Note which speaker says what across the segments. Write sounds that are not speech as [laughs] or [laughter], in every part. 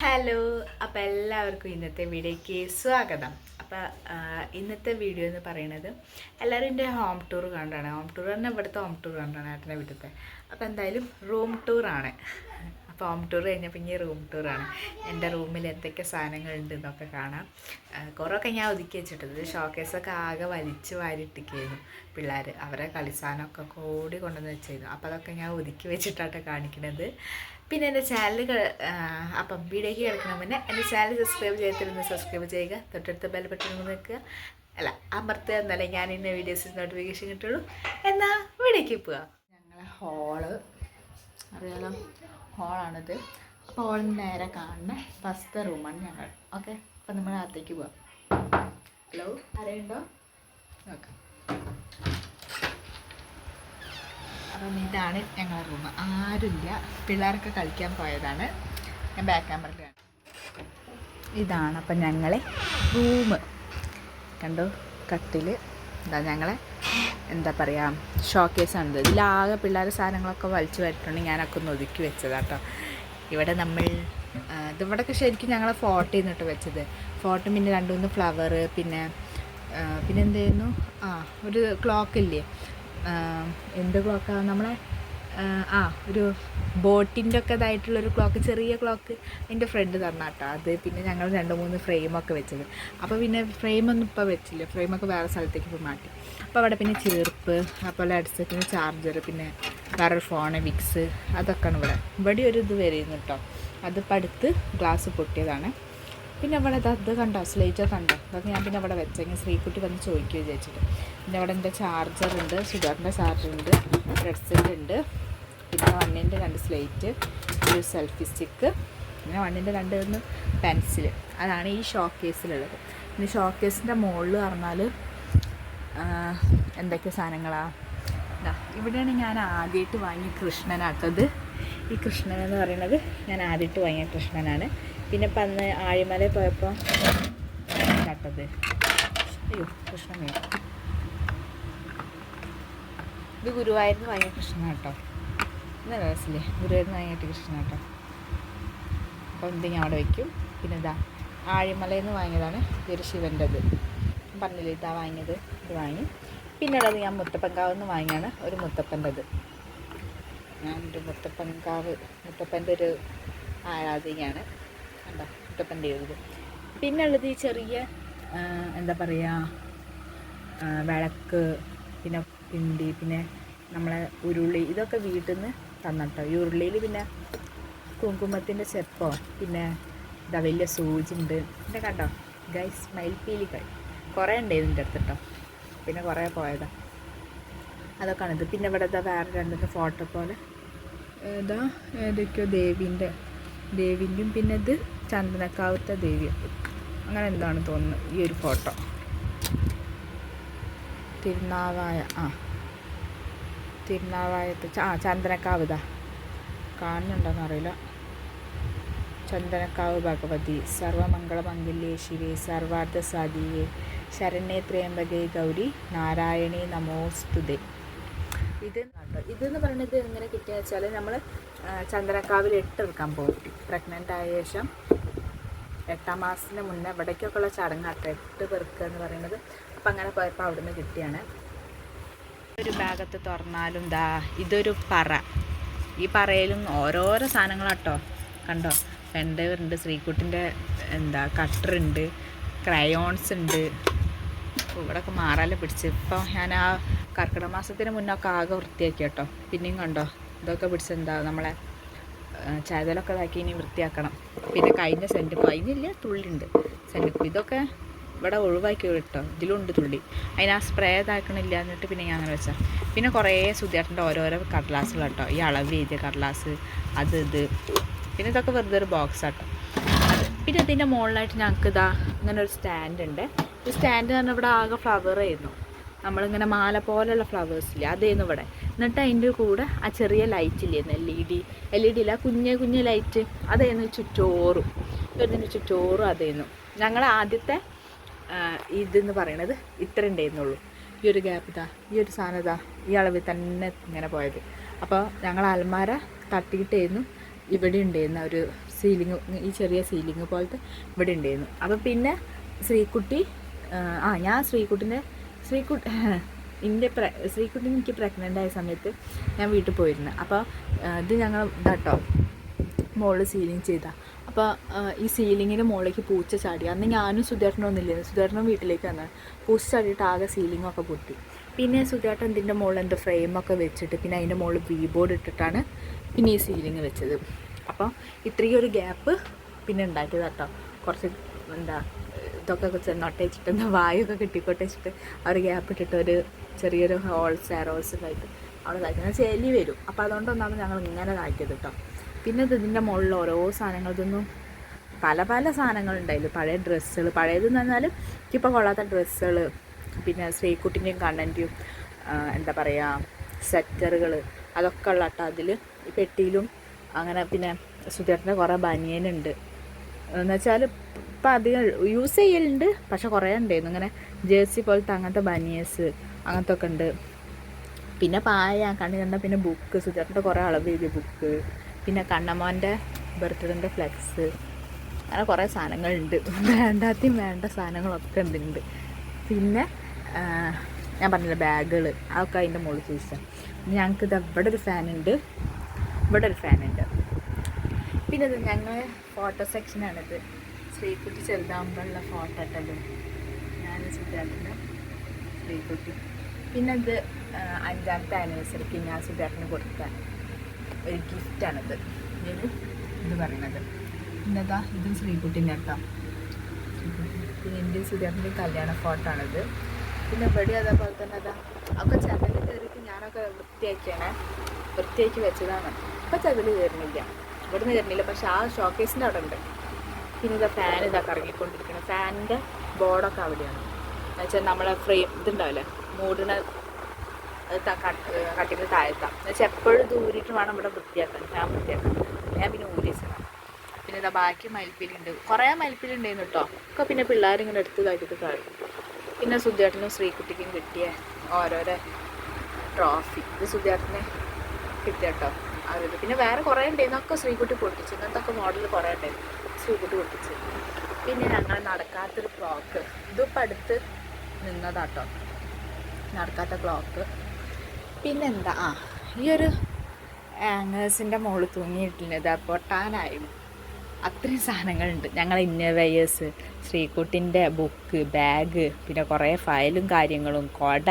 Speaker 1: Hello അപ്പോൾ എല്ലാവർക്കും ഇന്നത്തെ വീഡിയോയ്ക്ക് സ്വാഗതം. അപ്പോൾ ഇന്നത്തെ വീഡിയോ എന്ന് പറയുന്നത് എല്ലാവരും എന്റെ ഹോം ടൂർ കണ്ടാണ്. ഹോം ടൂർ തന്നെ ഇവിടുത്തെ ഹോം ടൂർ കണ്ടാണ് ഏട്ടന്റെ വീട്ടിലത്തെ. അപ്പോൾ എന്തായാലും റൂം ടൂറാണ് അപ്പോൾ ഹോം ടൂർ കഴിഞ്ഞപ്പോൾ ഇനി റൂം ടൂറാണ് എന്റെ റൂമിൽ എന്തൊക്കെ സാധനങ്ങളുണ്ട് എന്നൊക്കെ കാണാം. കുറേയൊക്കെ ഞാൻ ഒതുക്കി വെച്ചിട്ടത്. ഷോക്കേസൊക്കെ ആകെ വലിച്ച് വാരിട്ടിരിക്കുകയായിരുന്നു പിള്ളേർ അവരെ കളിസാധനമൊക്കെ കൂടി കൊണ്ടുവന്ന് വെച്ചിരുന്നു അപ്പോൾ അതൊക്കെ ഞാൻ ഒതുക്കി വെച്ചിട്ടാണ് കാണിക്കുന്നത് പിന്നെ എന്റെ ചാനൽ അപ്പം വീഡിയോയ്ക്ക് കിടക്കണം മുന്നേ എന്റെ ചാനൽ സബ്സ്ക്രൈബ് ചെയ്തിരുന്ന് സബ്സ്ക്രൈബ് ചെയ്യുക. തൊട്ടടുത്ത ബെൽ ബട്ടൺ നിൽക്കുക അല്ല അമർത്തുക എന്നല്ലേ ഞാൻ ഇന്ന വീഡിയോസ് നോട്ടിഫിക്കേഷൻ കിട്ടുള്ളൂ എന്നാൽ വീഡിയോയ്ക്ക് പോവുക ഞങ്ങളെ ഹോൾ അറിയാലോ ഹോളാണിത് അപ്പോൾ ഹോളിന് നേരെ കാണുന്ന ഫസ്റ്റ് റൂമാണ് ഞങ്ങൾ. ഓക്കെ അപ്പം നമ്മൾ അകത്തേക്ക് പോവാം. ഹലോ അറിയുണ്ടോ നോക്കാം അപ്പം ഇതാണ് ഞങ്ങളുടെ റൂം ആരുമില്ല. പിള്ളേരൊക്കെ കളിക്കാൻ പോയതാണ്. ഞാൻ ബാക്ക് ക്യാമറയിലാണ് ഇതാണ് അപ്പം ഞങ്ങളെ റൂം കണ്ടോ? കട്ടിൽ എന്താ ഞങ്ങളെ എന്താ പറയുക ഷോക്കേസാണിത് ഇതിലാകെ പിള്ളേർ സാധനങ്ങളൊക്കെ വലിച്ചു വരട്ടുണ്ട് ഞാനൊക്കെ ഒന്ന് ഒതുക്കി വെച്ചതാട്ടോ ഇവിടെ നമ്മൾ ഇതിവിടെയൊക്കെ ശരിക്കും ഞങ്ങളെ ഫോട്ടോ ചെയ്യുന്നിട്ട് വെച്ചത്. ഫോട്ടോ പിന്നെ രണ്ട് മൂന്ന് ഫ്ലവർ പിന്നെ പിന്നെ എന്തായിരുന്നു ആ ഒരു ക്ലോക്ക് ഇല്ലേ? എന്ത് ക്ലോക്കാണ് നമ്മളെ ആ, ഒരു ബോട്ടിന്റെ ഒക്കെ ഇതായിട്ടുള്ളൊരു ക്ലോക്ക് ചെറിയ ക്ലോക്ക് എന്റെ ഫ്രണ്ട് തന്ന കേട്ടോ അത് പിന്നെ ഞങ്ങൾ രണ്ട് മൂന്ന് ഫ്രെയിമൊക്കെ വെച്ചത്. അപ്പോൾ പിന്നെ ഫ്രെയിമൊന്നും ഇപ്പോൾ വെച്ചില്ല. ഫ്രെയിമൊക്കെ വേറെ സ്ഥലത്തേക്ക് ഇപ്പോൾ മാറ്റി. അപ്പോൾ അവിടെ പിന്നെ ചെറുപ്പ് അതുപോലെ ഹെഡ്സെറ്റിന് ചാർജർ പിന്നെ വേറൊരു ഫോണ് വിക്സ് അതൊക്കെയാണ് ഇവിടെ. ഇവിടെ ഒരു ഇത് വരുന്നു കേട്ടോ അതിപ്പോൾ അടുത്ത് ഗ്ലാസ് പൊട്ടിയതാണ്. പിന്നെ അവിടെ ഇത് അത് കണ്ടോ? സ്ലേറ്റ് കണ്ടോ? അതൊക്കെ ഞാൻ പിന്നെ അവിടെ വെച്ചെങ്കിൽ ശ്രീക്കുട്ടി വന്ന് ചോദിക്കുകയോ ചോദിച്ചിട്ട് പിന്നെ അവിടെ എന്റെ ചാർജർ ഉണ്ട് ഷുഗറിന്റെ ചാർജർ ഉണ്ട് ഹെഡ്സെറ്റ് ഉണ്ട് പിന്നെ വണ്ണിന്റെ രണ്ട് സ്ലേറ്റ് ഒരു സെൽഫി സ്റ്റിക്ക് പിന്നെ വണ്ണിന്റെ രണ്ട് ഒന്ന് പെൻസിൽ അതാണ് ഈ ഷോ കേസിലുള്ളത് പിന്നെ ഷോ കേസിന്റെ മുകളിൽ പറഞ്ഞാൽ എന്തൊക്കെ സാധനങ്ങളാണ് ഇവിടെയാണ് ഞാൻ ആദ്യമായിട്ട് വാങ്ങിയ കൃഷ്ണനാട്ടത്. ഈ കൃഷ്ണൻ എന്ന് പറയുന്നത് ഞാൻ ആദ്യമായിട്ട് വാങ്ങിയ കൃഷ്ണനാണ്. പിന്നെ ഇപ്പം അന്ന് ആഴിമല പോയപ്പോൾ നട്ടത് അയ്യോ കൃഷ്ണമേ. ഇത് ഗുരുവായൂരിൽ നിന്ന് വാങ്ങിയ കൃഷ്ണൻ കേട്ടോ ഇന്നലെ രസമില്ലേ ഗുരുവായൂരിൽ നിന്ന് വാങ്ങിയിട്ട് കൃഷ്ണൻ കേട്ടോ അപ്പോൾ എന്തെങ്കിലും അവിടെ വയ്ക്കും പിന്നെ ഇതാ ആഴിമലയിൽ നിന്ന് വാങ്ങിയതാണ് ഇതൊരു ശിവന്റെത് പറഞ്ഞില്ലേ ഇതാ വാങ്ങിയത് ഇത് വാങ്ങി. പിന്നെ ഉള്ളത് ഞാൻ മുത്തപ്പൻകാവ് നിന്ന് വാങ്ങിയാണ് ഒരു മുത്തപ്പന്റെത്. ഞാൻ ഒരു മുത്തപ്പൻകാവ് മുത്തപ്പന്റെ ഒരു ആരാധികയാണ്. കണ്ടോ? ഒരു ഇത്. പിന്നെ ഉള്ളത് ഈ ചെറിയ എന്താ പറയുക വിളക്ക് പിന്നെ പിണ്ടി പിന്നെ നമ്മളെ ഉരുളി ഇതൊക്കെ വീട്ടിൽ നിന്ന് തന്നിട്ടോ. ഈ ഉരുളിയിൽ പിന്നെ കുങ്കുമത്തിന്റെ ചെപ്പോ പിന്നെ ഇതാ വലിയ സൂചിയുണ്ട് പിന്നെ കണ്ടോ? ഗൈസ് മയിൽപ്പീലികൾ. കുറേ ഉണ്ട് ഇതിന്റെ അടുത്ത് കേട്ടോ പിന്നെ കുറേ പോയതാ. അതൊക്കെയാണ് ഇത്. പിന്നെ ഇവിടെ ഇതാ വേറെ രണ്ടിന്റെ ഫോട്ടോ പോലെ ഏതാ ഏതൊക്കെയോ ദേവീന്റെ ദേവിന്റെയും പിന്നെ ഇത് ചന്ദനക്കാവത്തെ ദേവി. അങ്ങനെ എന്താണ് തോന്നുന്നത് ഈ ഒരു ഫോട്ടോ? തിരുനാവായ ആ. തിരുനാവായത്ത് ആ ചന്ദനക്കാവിത കാണുന്നുണ്ടോന്ന് അറിയില്ല. ചന്ദനക്കാവ് ഭഗവതി സർവമംഗളമംഗല്യേ ശിവേ സർവാർത്ഥ സാധിയേ ശരണ്യേ ത്രയംബകേ ഗൗരി നാരായണേ നമോസ്തുതേ. ഇത് ഇതെന്ന് പറയുന്നത് എങ്ങനെ കിട്ടിയെന്ന് വെച്ചാൽ നമ്മൾ ചന്ദനക്കാവിൽ എട്ടെടുക്കാൻ പോകും. പ്രഗ്നന്റ് ആയ ശേഷം എട്ടാം മാസത്തിന് മുന്നേ ഇവിടേക്കൊക്കെയുള്ള ചടങ്ങാട്ടോ എട്ട് പേർക്ക് എന്ന് പറയുന്നത്. അപ്പം അങ്ങനെ പോയപ്പോൾ അവിടുന്ന് കിട്ടിയാണ്. ഒരു ഭാഗത്ത് തുറന്നാലും ദാ ഇതൊരു പറ. ഈ പറയിലും ഓരോരോ സാധനങ്ങളാട്ടോ. കണ്ടോ? പെണ്ട് ഉണ്ട് ശ്രീകുട്ടിന്റെ എന്താ കട്ടറുണ്ട് ക്രയോൺസ് ഉണ്ട്. ഇവിടെയൊക്കെ മാറാലെ പിടിച്ച്. ഇപ്പോൾ ഞാൻ ആ കർക്കിടക മാസത്തിന് മുന്നേ ഒക്കെ ആകെ വൃത്തിയാക്കി കേട്ടോ പിന്നെയും കണ്ടോ? ഇതൊക്കെ പിടിച്ച് എന്താ നമ്മളെ ചായതലൊക്കെ ഇതാക്കി ഇനി വൃത്തിയാക്കണം. പിന്നെ കഴിഞ്ഞ സെന്റ് അതിനില്ല തുള്ളിയുണ്ട് സെന്റ് ഇതൊക്കെ ഇവിടെ ഒഴിവാക്കി കേട്ടോ ഇതിലുണ്ട് തുള്ളി. അതിന് ആ സ്പ്രേ ഇതാക്കണില്ല എന്നിട്ട് പിന്നെ ഞാൻ അങ്ങനെ വെച്ചാൽ പിന്നെ കുറേ സുധിയേട്ടന്റെ ഓരോരോ കടലാസുകൾ കേട്ടോ ഈ അളവ് എഴുതിയ കടലാസ് അത് ഇത്. പിന്നെ ഇതൊക്കെ വെറുതെ ഒരു ബോക്സ് ആട്ടോ പിന്നെ ഇതിന്റെ മുകളിലായിട്ട് ഞങ്ങൾക്ക് ഇതാ ഇങ്ങനെ ഒരു സ്റ്റാൻഡ് ഉണ്ട്. ഈ സ്റ്റാൻഡ് തന്നെ ഇവിടെ ആകെ ഫ്ലവർ ആയിരുന്നു നമ്മളിങ്ങനെ മാല പോലെയുള്ള ഫ്ലവേഴ്സ് ഇല്ലേ അതായിരുന്നു ഇവിടെ. എന്നിട്ട് അതിന്റെ കൂടെ ആ ചെറിയ ലൈറ്റ് ഇല്ലായിരുന്നു L E D L E D ഇല്ല കുഞ്ഞ് കുഞ്ഞ് ലൈറ്റ് അതായിരുന്നു ചുറ്റോറും. ഇതിന്റെ ചുറ്റോറും അതായിരുന്നു ഞങ്ങൾ ആദ്യത്തെ ഇതെന്ന് പറയണത് ഇത്ര ഉണ്ടായിരുന്നുള്ളൂ ഈ ഒരു ഗ്യാപ്പ് ഇതാ ഈ ഒരു സാധനം ഇതാ ഈ അളവിൽ തന്നെ ഇങ്ങനെ പോയത്. അപ്പോൾ ഞങ്ങൾ അൽമാര തട്ടിയിട്ടായിരുന്നു ഇവിടെ ഉണ്ടായിരുന്ന ഒരു സീലിംഗ് ഈ ചെറിയ സീലിംഗ് പോലത്തെ ഇവിടെ ഉണ്ടായിരുന്നു അപ്പോൾ പിന്നെ ശ്രീകുട്ടി ആ, ഞാൻ ശ്രീകുട്ടിന്റെ ശ്രീകുട്ടി [laughs] എന്റെ പ്ര ശ്രീകുട്ടി എനിക്ക് പ്രഗ്നന്റ് ആയ സമയത്ത് ഞാൻ വീട്ടിൽ പോയിരുന്നു. അപ്പോൾ ഇത് ഞങ്ങൾ ഇതാട്ടോ മുകളിൽ സീലിംഗ് ചെയ്താൽ അപ്പോൾ ഈ സീലിങ്ങിന്റെ മുകളിലേക്ക് പൂച്ച ചാടി. അന്ന് ഞാനും സുധേട്ടനൊന്നുമില്ലായിരുന്നു സുധേട്ടനും വീട്ടിലേക്ക് വന്നു പൂച്ച ചാടിയിട്ട് ആകെ സീലിങ്ങൊക്കെ പൊട്ടി. പിന്നെ സുധേട്ടൻ ഇതിന്റെ മുകളിൽ എന്തോ ഫ്രെയിമൊക്കെ വെച്ചിട്ട് പിന്നെ അതിന്റെ മുകളിൽ വി ബോർഡ് ഇട്ടിട്ടാണ് പിന്നെ ഈ സീലിംഗ് വെച്ചത്. അപ്പോൾ ഇത്രയും ഒരു ഗ്യാപ്പ് പിന്നെ ഉണ്ടാക്കിയത് കേട്ടോ കുറച്ച് എന്താ ഇതൊക്കെ ചെന്നോട്ടെ വെച്ചിട്ട് എന്താ വായൊക്കെ കിട്ടിക്കോട്ടെ വെച്ചിട്ട് ആ ഒരു ഗ്യാപ്പ് ഇട്ടിട്ട് ഒരു ചെറിയൊരു ഹോൾസ് ആയിട്ട് അവിടെ ഇതാക്കുന്നത് ചെലി വരും. അപ്പോൾ അതുകൊണ്ടൊന്നാണ് ഞങ്ങൾ ഇങ്ങനെ കാക്കിയത് കേട്ടോ പിന്നെ ഇത് ഇതിന്റെ മുകളിൽ ഓരോ സാധനങ്ങൾ ഇതൊന്നും പല പല സാധനങ്ങൾ ഉണ്ടായില്ല പഴയ ഡ്രസ്സുകൾ പഴയതെന്ന് പറഞ്ഞാൽ എനിക്കിപ്പോൾ കൊള്ളാത്ത ഡ്രസ്സുകൾ പിന്നെ ശ്രീക്കുട്ടിന്റെയും കണ്ണന്റെയും എന്താ പറയുക സെറ്ററുകൾ അതൊക്കെ ഉള്ള കേട്ടോ അതിൽ ഈ പെട്ടിയിലും അങ്ങനെ പിന്നെ സുധേട്ടന്റെ കുറേ ബനിയനുണ്ട് എന്ന് വെച്ചാൽ ഇപ്പം അധികം യൂസ് ചെയ്യലുണ്ട്. പക്ഷെ കുറേ ഉണ്ടായിരുന്നു. ഇങ്ങനെ ജേഴ്സി പോലത്തെ അങ്ങനത്തെ ബനിയേഴ്സ് അങ്ങനത്തെ ഒക്കെ ഉണ്ട്. പിന്നെ പായ കണ്ണു കണ്ട പിന്നെ ബുക്ക് സുധേട്ടന്റെ കുറേ അളവ് എഴുതിയ ബുക്ക് പിന്നെ കണ്ണമ്മോന്റെ ബർത്ത്ഡേന്റെ ഫ്ലെക്സ് അങ്ങനെ കുറേ സാധനങ്ങളുണ്ട്. വേണ്ടാத்தைയും വേണ്ട സാധനങ്ങളൊക്കെ ഉണ്ട് പിന്നെ ഞാൻ പറഞ്ഞില്ല ബാഗുകൾ അതൊക്കെ അതിന്റെ മുകളിൽ ചോദിച്ചാൽ ഞങ്ങൾക്ക് ഇത് ഇവിടെ ഒരു ഫാനുണ്ട് ഇവിടെ ഒരു ഫാനുണ്ട് പിന്നെ ഇത് ഞങ്ങൾ ഫോട്ടോ സെക്ഷനാണിത് ശ്രീകുട്ടി ചെറുതാകുമ്പോഴുള്ള ഫോട്ടോ ഇട്ടത്. ഞാൻ സുധാകരന്റെ ശ്രീക്കുട്ടി പിന്നെ ഇത് അഞ്ചാമത്തെ ആനിവേഴ്സറിക്ക് ഞാൻ സുധാകരന് കൊടുത്ത ഒരു ഗിഫ്റ്റാണിത് ഇതിൽ ഇത് പറയണത്. പിന്നെ ഇതും ശ്രീകുട്ടീന്റെ കേട്ടോ. പിന്നെ എന്റെ സുധാകരന്റെ കല്യാണ ഫോട്ടോ ആണിത്. പിന്നെ ഇവിടെ അതേപോലെ തന്നെ അതാ ഒക്കെ ചകൽ കയറിയിട്ട് ഞാനൊക്കെ വൃത്തിയാക്കിയാണ്. വൃത്തിയാക്കി വെച്ചതാണ്. ഇപ്പം ചതൽ കയറുന്നില്ല. ഇവിടുന്ന് കയറുന്നില്ല. പക്ഷെ ആ ഷോക്കേസിന്റെ അവിടെ ഉണ്ട്. പിന്നെ ഇതാ ഫാൻ ഇതാ കറങ്ങിക്കൊണ്ടിരിക്കുന്നത് ഫാനിന്റെ ബോർഡൊക്കെ അവിടെയാണ്. എന്നുവെച്ചാൽ നമ്മളെ ഫ്രെയിം ഇതുണ്ടാവില്ലേ? മൂടിന കട്ടിന് താഴ്ത്താം. എന്നുവെച്ചാൽ എപ്പോഴും ദൂരിട്ട് വേണം ഇവിടെ വൃത്തിയാക്കാൻ ഞാൻ വൃത്തിയാക്കാൻ. ഞാൻ പിന്നെ ഊരിച്ചതാണ് പിന്നെ ഇതാ ബാക്കി മയിൽപ്പീലുണ്ട് കുറേ മയിൽപ്പീലുണ്ടായിരുന്നു കേട്ടോ ഒക്കെ പിന്നെ പിള്ളേരിങ്ങനെ എടുത്ത് കഴിഞ്ഞിട്ട് കാണും പിന്നെ സുധേട്ടനും ശ്രീകുട്ടിക്കും കിട്ടിയ ഓരോരോ ട്രോഫി ഇത് സുധേട്ടനെ കിട്ടിയ കേട്ടോ അവരത് പിന്നെ വേറെ കുറേ ഉണ്ടായിരുന്നു. ഒക്കെ ശ്രീകുട്ടി പൊട്ടിച്ചു. ഇങ്ങനത്തെ ഒക്കെ മോഡൽ കുറേ ഉണ്ടായിരുന്നു. ശ്രീകുട്ടി കൊടുത്തു പിന്നെ ഞങ്ങൾ നടക്കാത്തൊരു ക്ലോക്ക് ഇതിപ്പോൾ അടുത്ത് നിന്നതാട്ടോ. നടക്കാത്ത ക്ലോക്ക് പിന്നെന്താ? ആ ഈ ഒരു ആങ്ങേഴ്സിന്റെ മുകളിൽ തൂങ്ങിയിട്ടില്ല പൊട്ടാനായും. അത്രയും സാധനങ്ങളുണ്ട്. ഞങ്ങൾ ഇന്നോവേയേഴ്സ് ശ്രീകുട്ടിന്റെ ബുക്ക് ബാഗ് പിന്നെ കുറേ ഫയലും കാര്യങ്ങളും കൊട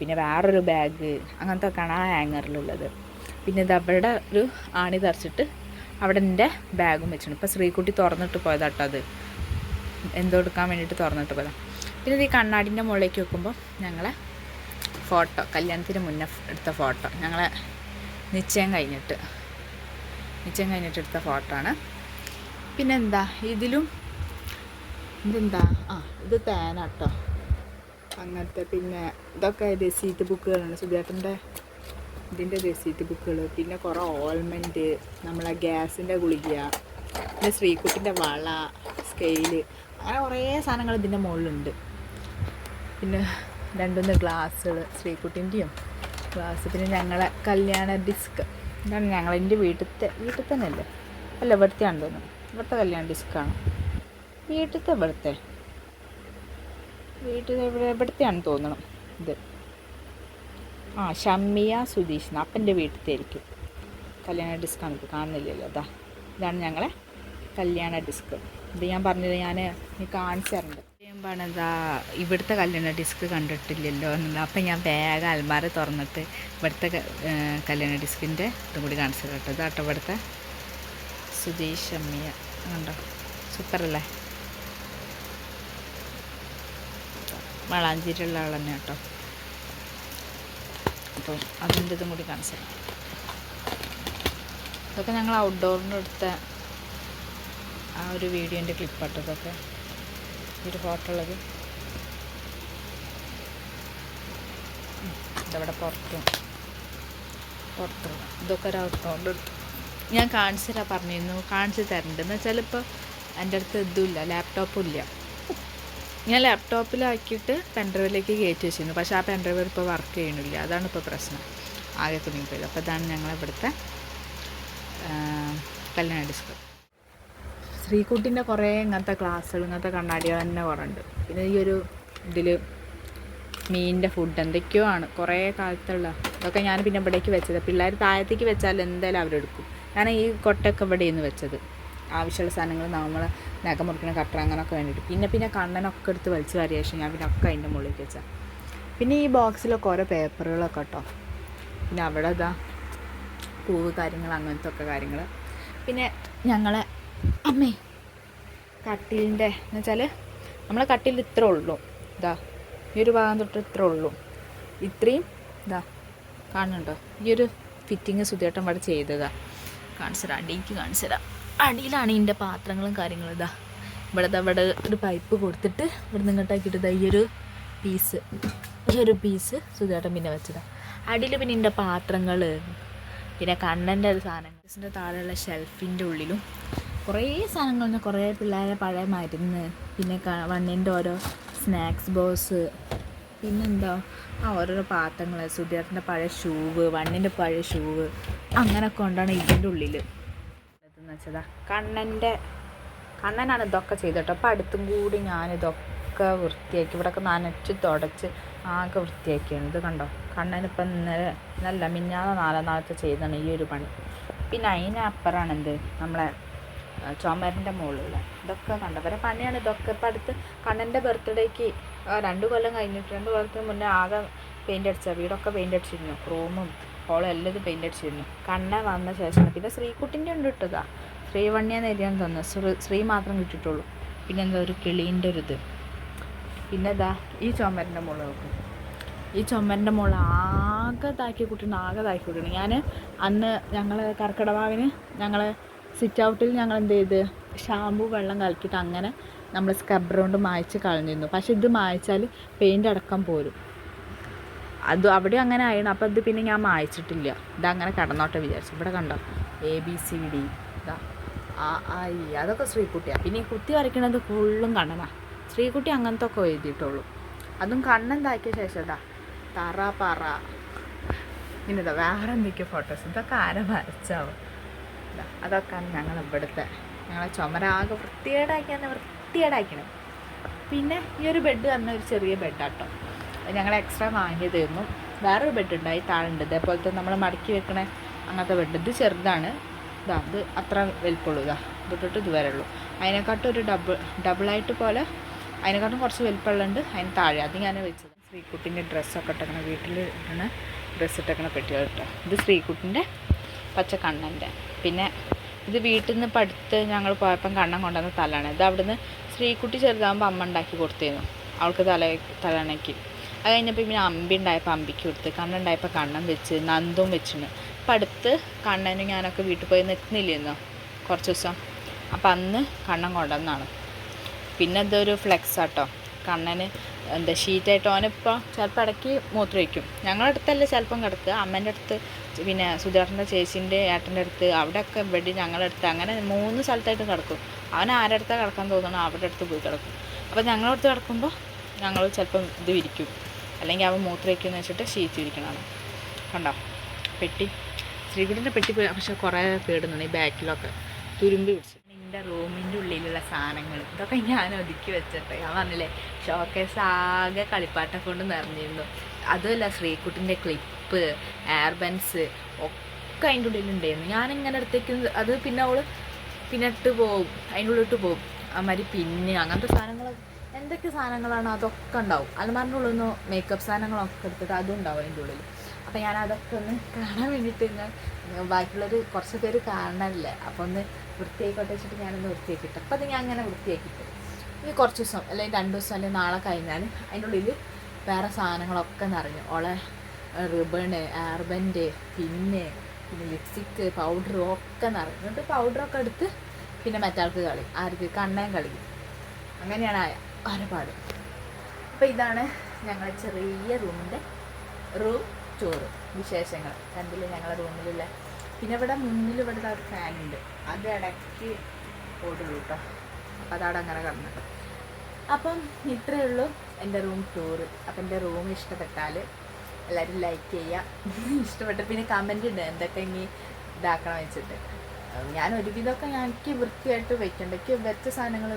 Speaker 1: പിന്നെ വേറൊരു ബാഗ് അങ്ങനത്തെ ഒക്കെയാണ് ആ ഹാങ്ങറിലുള്ളത് പിന്നെ ഇത് അവരുടെ ഒരു ആണി തറച്ചിട്ട് അവിടെ എന്റെ ബാഗും വെച്ചിട്ടുണ്ട്. ഇപ്പോൾ ശ്രീകുട്ടി തുറന്നിട്ട് പോയതാട്ടോ അത്. എന്തോ എടുക്കാൻ വേണ്ടിയിട്ട് തുറന്നിട്ട് പോയതാണ് പിന്നെ ഈ കണ്ണാടിന്റെ മുകളിലേക്ക് വെക്കുമ്പോൾ ഞങ്ങളെ ഫോട്ടോ കല്യാണത്തിന് മുന്നേ എടുത്ത ഫോട്ടോ. ഞങ്ങളെ നിശ്ചയം കഴിഞ്ഞിട്ട് നിശ്ചയം കഴിഞ്ഞിട്ട് എടുത്ത ഫോട്ടോ ആണ്. പിന്നെ എന്താ? ഇതിലും ഇതെന്താ? ആ ഇത് തേനാട്ടോ. അങ്ങനത്തെ പിന്നെ ഇതൊക്കെ രസീറ്റ് ബുക്കുകളാണ് സുധേട്ടന്റെ ഇതിന്റെ രസീറ്റ് ബുക്കുകൾ പിന്നെ കുറേ ഓൾമെന്റ് നമ്മളെ ഗ്യാസിന്റെ ഗുളിക പിന്നെ ശ്രീകുട്ടിന്റെ വള സ്കെയിൽ അങ്ങനെ കുറേ സാധനങ്ങൾ ഇതിന്റെ മുകളിലുണ്ട്. പിന്നെ രണ്ടുമൂന്ന് ഗ്ലാസ്സുകൾ ശ്രീകുട്ടിന്റെയും ഗ്ലാസ്. പിന്നെ ഞങ്ങളെ കല്യാണ ഡിസ്ക്. ഇതാണ് ഞങ്ങൾ എന്റെ വീട്ടിലത്തെ വീട്ടിൽ തന്നെ അല്ലേ അല്ല ഇവിടുത്തെ തോന്നുന്നു. ഇവിടുത്തെ കല്യാണ ഡിസ്ക്കാണ് വീട്ടിലത്തെ ഇവിടുത്തെ. വീട്ടിൽ ഇവിടെ ഇവിടുത്തെയാണ് തോന്നണം ആ ഷമ്മിയ സുധീഷ് അപ്പന്റെ വീട്ടിലത്തെ ആയിരിക്കും കല്യാണ ഡിസ്ക്കാണ് നമുക്ക് കാണുന്നില്ലല്ലോ അതാ ഇതാണ് ഞങ്ങളെ കല്യാണ ഡിസ്ക്. ഇത് ഞാൻ പറഞ്ഞത് ഞാൻ കാണിച്ചു തരുന്നുണ്ട് പറയുമ്പോഴാണ് ഇതാ ഇവിടുത്തെ കല്യാണ ഡിസ്ക് കണ്ടിട്ടില്ലല്ലോ എന്നുള്ള അപ്പം ഞാൻ വേഗം അൽമാര തുറന്നിട്ട് ഇവിടുത്തെ കല്യാണ ഡിസ്കിന്റെ ഇതും കൂടി കാണിച്ചു കേട്ടോ. ഇതാട്ടോ ഇവിടുത്തെ സുധീഷ് അമ്മിയ കണ്ടോ? സൂപ്പറല്ലേ? വളാഞ്ചേരിയുള്ള ആൾ തന്നെ കേട്ടോ അപ്പോൾ അതിന്റെ ഇതും കൂടി കാണിച്ചു തരാം. ഇതൊക്കെ ഞങ്ങൾ ഔട്ട്ഡോറിന് എടുത്ത ആ ഒരു വീഡിയോന്റെ ക്ലിപ്പാട്ടോ ഇതൊക്കെ. ഒരു ഫോട്ടോ ഉള്ളത്. ഇതവിടെ പുറത്തും. പുറത്തും ഇതൊക്കെ ഒരു ഔട്ട്ഡോറിന്റെ എടുത്തു. ഞാൻ കാണിച്ചു തരാം പറഞ്ഞിരുന്നു. കാണിച്ചു തരണ്ടെന്ന് വെച്ചാൽ ഇപ്പോൾ എന്റെ അടുത്ത് ഇതുമില്ല ലാപ്ടോപ്പും ഇല്ല. ഞാൻ ലാപ്ടോപ്പിലാക്കിയിട്ട് പെൻഡ്രൈവിലേക്ക് കയറ്റി വെച്ചിരുന്നു. പക്ഷേ ആ പെൻഡ്രൈവ് ഇപ്പോൾ വർക്ക് ചെയ്യണില്ല അതാണ് ഇപ്പോൾ പ്രശ്നം. ആകെ കുടുങ്ങിപ്പോയത് അപ്പോൾ ഇതാണ് ഞങ്ങൾ ഇവിടുത്തെ കല്യാണ ഡിസ്ക് ശ്രീകുട്ടിന്റെ കുറേ ഇങ്ങനത്തെ ക്ലാസ്സുകൾ ഇങ്ങനത്തെ കണ്ണാടികൾ തന്നെ കുറേ ഉണ്ട് പിന്നെ ഈ ഒരു ഇതിൽ മീനിന്റെ ഫുഡ് എന്തൊക്കെയോ ആണ്. കുറേ കാലത്തുള്ള ഇതൊക്കെ ഞാൻ പിന്നെ ഇവിടേക്ക് വെച്ചത്. പിള്ളേർ താഴത്തേക്ക് വെച്ചാൽ എന്തായാലും അവരെടുക്കും. ഞാൻ ഈ കൊട്ടയൊക്കെ ഇവിടെയെന്ന് വെച്ചത്. ആവശ്യമുള്ള സാധനങ്ങൾ നമ്മൾ നഖം മുറിക്കുന്ന കട്ടർ അങ്ങനെയൊക്കെ വേണ്ടിയിട്ട്. പിന്നെ പിന്നെ കണ്ണനൊക്കെ എടുത്ത് വലിച്ച് വാരിയ ശേഷം ഞാൻ പിന്നെ ഒക്കെ അതിന്റെ മുകളിലേക്ക് വെച്ചാൽ പിന്നെ ഈ ബോക്സിലൊക്കെ ഓരോ പേപ്പറുകളൊക്കെ കേട്ടോ. പിന്നെ അവിടെ ഇതാ പൂവ് കാര്യങ്ങൾ അങ്ങനത്തെ ഒക്കെ കാര്യങ്ങൾ. പിന്നെ ഞങ്ങളെ അമ്മേ കട്ടിലിന്റെ എന്ന് വെച്ചാൽ നമ്മളെ കട്ടിൽ ഇത്ര ഉള്ളൂ. ഇതാ ഈ ഒരു ഭാഗം തൊട്ട് ഇത്ര ഉള്ളൂ. ഇത്രയും ഇതാ കാണുന്നുണ്ടോ? ഈ ഒരു ഫിറ്റിങ് സുധിയേട്ടൻ ഇവിടെ ചെയ്തതാ. കാണിച്ചുതരാം. കാണിച്ചു കാണിച്ചുതരാം. അടിയിലാണ് ഇതിന്റെ പാത്രങ്ങളും കാര്യങ്ങളും. ഇതാ ഇവിടെ ഇവിടെ ഒരു പൈപ്പ് കൊടുത്തിട്ട് ഇവിടെ നിങ്ങോട്ടാക്കിയിട്ട് ഇതാ ഈ ഒരു പീസ് ഈ ഒരു പീസ് സുധേട്ടൻ പിന്നെ വെച്ചതാ. അടിയിൽ പിന്നെ ഇതിന്റെ പാത്രങ്ങൾ പിന്നെ കണ്ണന്റെ ഒരു സാധനം. താഴെയുള്ള ഷെൽഫിന്റെ ഉള്ളിലും കുറേ സാധനങ്ങൾ തന്നെ കുറേ പിള്ളേരെ പഴയ മരുന്ന് പിന്നെ വണ്ണിന്റെ ഓരോ സ്നാക്സ് ബോസ് പിന്നെന്താ? ആ ഓരോരോ പാത്രങ്ങൾ സുധിയേട്ടന്റെ പഴയ ഷൂവ് വണ്ണിന്റെ പഴയ ഷൂവ് അങ്ങനെ കൊണ്ടാണ് ഇതിന്റെ ഉള്ളിൽ ഇതെന്ന് വെച്ചതാ. കണ്ണന്റെ കണ്ണനാണ് ഇതൊക്കെ ചെയ്തോട്ടോ അപ്പം അടുത്തും കൂടി ഞാനിതൊക്കെ വൃത്തിയാക്കി. ഇവിടെയൊക്കെ നനച്ച് തുടച്ച് ആകെ വൃത്തിയാക്കിയാണ്. ഇത് കണ്ടോ? കണ്ണനിപ്പം ഇന്നലെ നല്ല മിഞ്ഞാതെ നാലാം നാളത്തെ ചെയ്താണ് ഈ ഒരു പണി. പിന്നെ അതിനപ്പുറമാണ് എന്ത്? നമ്മളെ ചുമരന്റെ മുകളിലുള്ള ഇതൊക്കെ കണ്ടോ? വരെ പണിയാണ് ഇതൊക്കെ. ഇപ്പം അടുത്ത് കണ്ണന്റെ ബർത്ത്ഡേക്ക് രണ്ട് കൊല്ലം കഴിഞ്ഞിട്ട് രണ്ട് കൊല്ലത്തിന് മുന്നേ ആകെ പെയിന്റ് അടിച്ച വീടൊക്കെ പെയിന്റ് അടിച്ചിരുന്നു. റൂമും ഹോളും എല്ലാം ഇത് പെയിന്റ് അടിച്ചിരുന്നു. കണ്ണ വന്ന ശേഷം പിന്നെ ശ്രീകുട്ടിന്റെ ഉണ്ട് കിട്ടുക ശ്രീവണ്ണിയെന്ന് എഴുതിയാണ് തന്നെ ശ്രീ ശ്രീ മാത്രം കിട്ടിയിട്ടുള്ളൂ. പിന്നെ എന്താ ഒരു കിളീന്റെ ഒരു ഇത്. പിന്നെ ഇതാ ഈ ചുമരിന്റെ മുകളിൽ നോക്കും. ഈ ചുമരിന്റെ മുകളിൽ ആകെ താക്കി കുട്ടിയാണ് ആകെ താക്കി കുട്ടിയാണ്. ഞാൻ അന്ന് ഞങ്ങൾ കർക്കിടവാവിന് ഞങ്ങൾ സിറ്റ് ഔട്ടിൽ ഞങ്ങൾ എന്ത് ചെയ്ത്? ഷാമ്പു വെള്ളം കലക്കിയിട്ട് അങ്ങനെ നമ്മൾ സ്ക്രബർ കൊണ്ട് മായ്ച്ച് കളഞ്ഞിരുന്നു. പക്ഷെ ഇത് മായ്ച്ചാൽ പെയിന്റ് അടക്കം പോരും. അത് അവിടെ അങ്ങനെ ആയിരുന്നു അപ്പോൾ ഇത് പിന്നെ ഞാൻ മായച്ചിട്ടില്ല. ഇതങ്ങനെ കടന്നോട്ടെ വിചാരിച്ചു. ഇവിടെ കണ്ടോ? എ ബി സി ഡി ഇതാ. ആ ഐ അതൊക്കെ ശ്രീകുട്ടിയാണ് പിന്നെ ഈ കുത്തി വരയ്ക്കണത് ഫുള്ളും കണ്ണനാ. ശ്രീകുട്ടി അങ്ങനത്തെ ഒക്കെ എഴുതിയിട്ടുള്ളൂ. അതും കണ്ണെന്താക്കിയ താക്കിയ ശേഷം ഇതാ. തറ പറ. പിന്നെ ഇതാ വേറെ എന്തൊക്കെയോ ഫോട്ടോസ് ഇതൊക്കെ ആരെ വരച്ചാവും അതൊക്കെയാണ് ഞങ്ങൾ ഇവിടുത്തെ. ഞങ്ങളെ ചുമരാകെ വൃത്തികേടാക്കിയാണ് വൃത്തികേടാക്കണം പിന്നെ ഈ ഒരു ബെഡ് തന്നെ ഒരു ചെറിയ ബെഡാട്ടോ ഞങ്ങൾ എക്സ്ട്രാ വാങ്ങി തീർന്നു വേറൊരു ബെഡ് ഉണ്ടായി താഴുണ്ട് ഇതേപോലത്തെ നമ്മൾ മടക്കി വെക്കണ അങ്ങനത്തെ ബെഡ് ഇത് ചെറുതാണ്. ഇതാ ഇത് അത്ര വലിപ്പമുള്ളൂ. ഇതാ ഇതൊട്ടിട്ട് ഇതുവരെ ഉള്ളൂ. അതിനെക്കാട്ടും ഒരു ഡബിൾ ഡബിളായിട്ട് പോലെ അതിനെക്കാട്ടും കുറച്ച് വലിപ്പമുള്ളുണ്ട് അതിന് താഴെ. അത് ഞാൻ വെച്ചത് ശ്രീകുട്ടിന്റെ ഡ്രസ്സൊക്കെ ഇട്ടേക്കണ വീട്ടിൽ ഇടണ ഡ്രസ്സ് ഇട്ടേക്കണ പെട്ടികൾ കേട്ടോ ഇത് ശ്രീകുട്ടിന്റെ പച്ച കണ്ണന്റെ പിന്നെ ഇത് വീട്ടിൽ നിന്ന് പഠിത്ത് ഞങ്ങൾ പോയപ്പം കണ്ണൻ കൊണ്ടുവന്ന തലാണ്. ഇത് അവിടുന്ന് ശ്രീകുട്ടി ചെറുതാകുമ്പോൾ അമ്മ ഉണ്ടാക്കി കൊടുത്തിരുന്നു അവൾക്ക് തല തലണയ്ക്ക്. അത് കഴിഞ്ഞപ്പോൾ പിന്നെ അമ്പി ഉണ്ടായപ്പോൾ അമ്പിക്ക് കൊടുത്ത് കണ്ണുണ്ടായപ്പോൾ കണ്ണൻ വെച്ച് നന്ദും വെച്ചിന്. അപ്പം അടുത്ത് കണ്ണനും ഞാനൊക്കെ വീട്ടിൽ പോയി നിൽക്കുന്നില്ലെന്നോ കുറച്ച് ദിവസം. അപ്പം അന്ന് കണ്ണൻ കൊണ്ടുവന്നാണ് പിന്നെ ഇതൊരു ഫ്ലെക്സ് ആട്ടോ. കണ്ണന് എന്താ ഷീറ്റായിട്ട് ഓനിപ്പോൾ ചിലപ്പോൾ ഇടയ്ക്ക് മൂത്രമൊഴിക്കും ഞങ്ങളുടെ അടുത്തല്ല ചിലപ്പം കിടക്കുക. അമ്മേന്റെ അടുത്ത് പിന്നെ സുധേട്ടന്റെ ചേച്ചീന്റെ ഏട്ടന്റെ അടുത്ത് അവിടെയൊക്കെ ഇവിടെ ഞങ്ങളുടെ അടുത്ത് അങ്ങനെ മൂന്ന് സ്ഥലത്തായിട്ട് കിടക്കും. അവൻ ആരുടെ അടുത്താണ് കിടക്കാൻ തോന്നണം അവരുടെ അടുത്ത് പോയി കിടക്കും. അപ്പോൾ ഞങ്ങളുടെ അടുത്ത് കിടക്കുമ്പോൾ ഞങ്ങൾ ചിലപ്പം ഇത് വിരിക്കും. അല്ലെങ്കിൽ അവൻ മൂത്രമൊക്കെയെന്ന് വെച്ചിട്ട് ഇരിക്കണം കണ്ടോ? പെട്ടി. ശ്രീകുടിന്റെ പെട്ടി പക്ഷേ കുറേ പേടുന്നുണ്ട്. ഈ ബാക്കിലൊക്കെ തുരുമ്പ് പിടിച്ച്. എന്റെ റൂമിന്റെ ഉള്ളിലുള്ള സാധനങ്ങൾ. ഇതൊക്കെ ഞാൻ ഒതുക്കി വെച്ചിട്ട്. ഞാൻ പറഞ്ഞില്ലേ ഷോക്കേസ് ആകെ കളിപ്പാട്ടം കൊണ്ട് നിറഞ്ഞിരുന്നു. അതുമല്ല ശ്രീകുട്ടിന്റെ ക്ലിപ്പ് എയർബൻസ് ഒക്കെ അതിന്റെ ഉള്ളിലുണ്ടായിരുന്നു ഞാനിങ്ങനെ അടുത്തേക്ക് അത് പിന്നെ അവൾ പിന്നെ ഇട്ട് പോവും. അതിന്റെ ഉള്ളിൽ ഇട്ട് പോവും. അമാതിരി പിന്നെ അങ്ങനത്തെ സാധനങ്ങൾ എന്തൊക്കെ സാധനങ്ങളാണോ അതൊക്കെ ഉണ്ടാവും. അലമാറിന്റെ നിന്ന് മേക്കപ്പ് സാധനങ്ങളൊക്കെ എടുത്തിട്ട് അതും ഉണ്ടാവും അതിന്റെ ഉള്ളിൽ അപ്പോൾ ഞാൻ അതൊക്കെ ഒന്ന് കാണാൻ വേണ്ടിയിട്ട് ഞാൻ ബാക്കിയുള്ളവർ കുറച്ച് പേര് കാണാനില്ല അപ്പോൾ ഒന്ന് വൃത്തിയായിക്കോട്ടെ വെച്ചിട്ട് ഞാനൊന്ന് വൃത്തിയാക്കിയിട്ട് അപ്പോൾ അത് ഞാൻ അങ്ങനെ വൃത്തിയാക്കിയിട്ട് ഇനി കുറച്ച് ദിവസം അല്ലെങ്കിൽ രണ്ട് ദിവസം അല്ലെങ്കിൽ നാളെ കഴിഞ്ഞാൽ അതിന്റെ ഉള്ളിൽ വേറെ സാധനങ്ങളൊക്കെ നിറഞ്ഞു. ഓളെ റിബണ് ആർബൻഡ് പിന്നെ പിന്നെ ലിപ്സ്റ്റിക്ക് പൗഡറും ഒക്കെ നിറഞ്ഞു. എന്നിട്ട് പൗഡറൊക്കെ എടുത്ത് പിന്നെ മറ്റാൾക്ക് കളി ആർക്ക്? കണ്ണയും കളി അങ്ങനെയാണ് ഒരുപാട് അപ്പോൾ ഇതാണ് ഞങ്ങളുടെ ചെറിയ റൂമിന്റെ റൂം ടൂറ് വിശേഷങ്ങൾ. കണ്ടില്ലേ ഞങ്ങളുടെ റൂമിലുള്ള പിന്നെ ഇവിടെ മുന്നിൽ ഇവിടെ ഒരു ഫാനുണ്ട് അത് ഇടയ്ക്ക് ഓടുള്ളൂ കേട്ടോ അപ്പം അതവിടെ അങ്ങനെ കിടന്നു. അപ്പം ഇത്രയേ ഉള്ളൂ എന്റെ റൂം ടൂറ് അപ്പം എന്റെ റൂം ഇഷ്ടപ്പെട്ടാൽ എല്ലാവരും ലൈക്ക് ചെയ്യുക. ഇഷ്ടപ്പെട്ട പിന്നെ കമന്റ് ഉണ്ട് എന്തൊക്കെ ഇനി ഇതാക്കണം വെച്ചിട്ട്. ഞാൻ ഒരുവിധമൊക്കെ ഞാൻ എനിക്ക് വൃത്തിയായിട്ട് വെക്കണ്ട. എനിക്ക് വെച്ച സാധനങ്ങൾ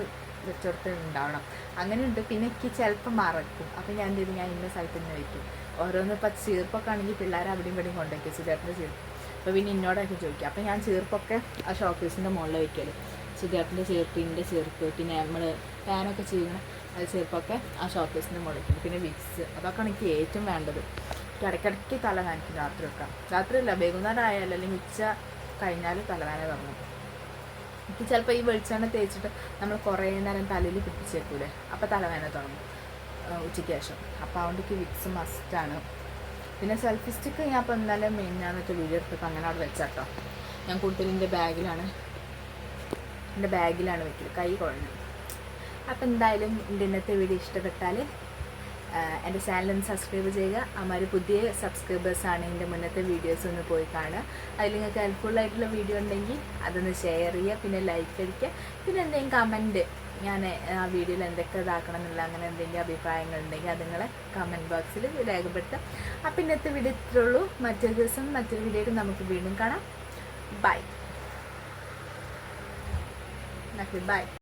Speaker 1: വെച്ചോടത്ത് ഉണ്ടാവണം അങ്ങനെയുണ്ട്. പിന്നെ എനിക്ക് ചിലപ്പോൾ മറക്കും. അപ്പം ഞാൻ എന്ത് ഞാൻ ഇന്ന സ്ഥലത്ത് തന്നെ വയ്ക്കും ഓരോന്ന് ഇപ്പം ചീർപ്പൊക്കെ ആണെങ്കിൽ പിള്ളേർ അവിടെയും ഇവിടെയും കൊണ്ടുവയ്ക്കും സുധേട്ടന്റെ ചീർപ്പ് അപ്പോൾ പിന്നെ എന്നോടൊക്കെ ചോദിക്കും. അപ്പം ഞാൻ ചീർപ്പൊക്കെ ആ ഷോക്കേസിന്റെ മുകളിൽ വയ്ക്കൽ വെക്കൽ ചീർപ്പ് ഇതിന്റെ ചീർപ്പ് പിന്നെ നമ്മൾ ഫാനൊക്കെ ചെയ്യുന്ന അത് ചീർപ്പൊക്കെ ആ ഷോക്കേസിന്റെ മുകളിൽ വയ്ക്കും പിന്നെ വിക്സ് അതൊക്കെയാണ് എനിക്ക് ഏറ്റവും വേണ്ടത്. ഇടയ്ക്കിടയ്ക്ക് തല രാത്രി രാത്രിയൊക്കെ രാത്രിയല്ല വൈകുന്നേരം ആയാലും അല്ലെങ്കിൽ ഉച്ച കഴിഞ്ഞാൽ തലവേന തുടങ്ങും. ചിലപ്പോൾ ഈ വെളിച്ചെണ്ണ തേച്ചിട്ട് നമ്മൾ കുറേ നേരം തലയിൽ പിടിച്ചേക്കൂലേ അപ്പോൾ തലവേദന തുടങ്ങും ഉച്ചയ്ക്ക് ശേഷം. അപ്പോൾ അതുകൊണ്ട് എനിക്ക് വിക്സ് മസ്റ്റാണ് പിന്നെ സെൽഫി സ്റ്റിക്ക് ഞാൻ അപ്പോൾ ഇന്നലെ മെയിനാന്നിട്ട് വീഡിയോ എടുത്തപ്പോൾ അങ്ങനെ അവിടെ വെച്ചാട്ടോ. ഞാൻ കൂടുതൽ എന്റെ ബാഗിലാണ് എന്റെ ബാഗിലാണ് വെക്കൽ കൈ കുഴഞ്ഞത്. അപ്പോൾ എന്തായാലും എന്റെ ഇന്നത്തെ വീഡിയോ ഇഷ്ടപ്പെട്ടാൽ എന്റെ ചാനൽ ഒന്ന് സബ്സ്ക്രൈബ് ചെയ്യുക. അമാര് പുതിയ സബ്സ്ക്രൈബേഴ്സ് ആണ് എന്റെ മുന്നത്തെ വീഡിയോസ് ഒന്ന് പോയി കാണുക. അതിൽ നിങ്ങൾക്ക് ഹെൽപ്ഫുള്ളായിട്ടുള്ള വീഡിയോ ഉണ്ടെങ്കിൽ അതൊന്ന് ഷെയർ ചെയ്യുക പിന്നെ ലൈക്ക് അടിക്കുക. പിന്നെ എന്തെങ്കിലും കമന്റ് ഞാൻ ആ വീഡിയോയിൽ എന്തൊക്കെ ഇതാക്കണം എന്നുള്ള അങ്ങനെ എന്തെങ്കിലും അഭിപ്രായങ്ങൾ ഉണ്ടെങ്കിൽ അത് നിങ്ങളെ കമന്റ് ബോക്സിൽ രേഖപ്പെടുത്താം അപ്പം ഇന്നത്തെ വീഡിയോ ഇത്രേ ഉള്ളൂ. മറ്റൊരു ദിവസം മറ്റൊരു വീഡിയോയിൽ നമുക്ക് വീണ്ടും കാണാം. Bye bye